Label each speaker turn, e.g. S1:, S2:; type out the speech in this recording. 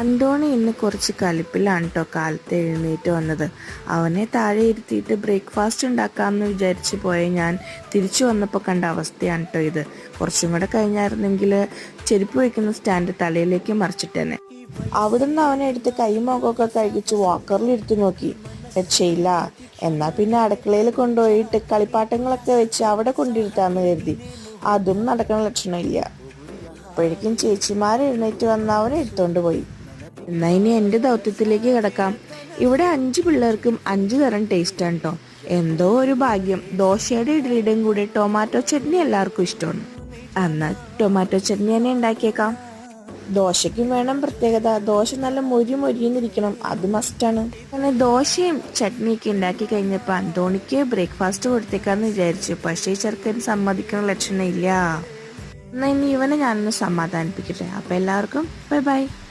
S1: അന്തോണി ഇന്ന് കുറച്ച് കലിപ്പിലാണ് കേട്ടോ കാലത്ത് എഴുന്നേറ്റ് വന്നത്. അവനെ താഴെ ഇരുത്തിയിട്ട് ബ്രേക്ക്ഫാസ്റ്റ് ഉണ്ടാക്കാമെന്ന് വിചാരിച്ച് പോയ ഞാൻ തിരിച്ചു വന്നപ്പോൾ കണ്ട അവസ്ഥയാണ് കേട്ടോ ഇത്. കുറച്ചും കൂടെ കഴിഞ്ഞായിരുന്നെങ്കിൽ ചെരുപ്പ് വയ്ക്കുന്ന സ്റ്റാൻഡ് തലയിലേക്ക് മറിച്ചിട്ടേനെ. അവിടുന്ന് അവനെ എടുത്ത് കൈമുഖമൊക്കെ കഴിച്ച് വാക്കറിൽ എടുത്തു നോക്കി. രക്ഷയില്ല എന്നാൽ പിന്നെ അടുക്കളയിൽ കൊണ്ടുപോയിട്ട് കളിപ്പാട്ടങ്ങളൊക്കെ വെച്ച് അവിടെ കൊണ്ടിരുത്താന്ന് കരുതി. അതും നടക്കണ ലക്ഷണമില്ല. അപ്പോഴേക്കും ചേച്ചിമാർ എഴുന്നേറ്റ് വന്ന അവനെ എടുത്തോണ്ട് പോയി. എന്നാ ഇനി എന്റെ ദൗത്യത്തിലേക്ക് കിടക്കാം. ഇവിടെ അഞ്ച് പിള്ളേർക്കും അഞ്ച് തരം ടേസ്റ്റ് ആണ് കേട്ടോ എന്തോ ഒരു ഭാഗ്യം. ദോശയുടെ ഇഡലിയുടെയും കൂടെ ടൊമാറ്റോ ചട്നി എല്ലാവർക്കും ഇഷ്ടമാണ്. എന്നാൽ ടൊമാറ്റോ ചട്നി തന്നെ ഉണ്ടാക്കിയേക്കാം. ദോശയ്ക്കും വേണം പ്രത്യേകത. ദോശ നല്ല മൊരി മൊരിന്നിരിക്കണം അത് മസ്റ്റാണ് അങ്ങനെ ദോശയും ചട്നിയൊക്കെ ഉണ്ടാക്കി കഴിഞ്ഞപ്പോൾ അന്തോണിക്ക് ബ്രേക്ക്ഫാസ്റ്റ് കൊടുത്തേക്കാന്ന് വിചാരിച്ചു. പക്ഷേ ചെറുക്കൻ സമ്മതിക്കുന്ന ലക്ഷണം ഇല്ല എന്നാൽ ഇനി ഇവനെ ഞാനൊന്ന് സമാധാനിപ്പിക്കട്ടെ. അപ്പം എല്ലാവർക്കും ബൈ ബൈ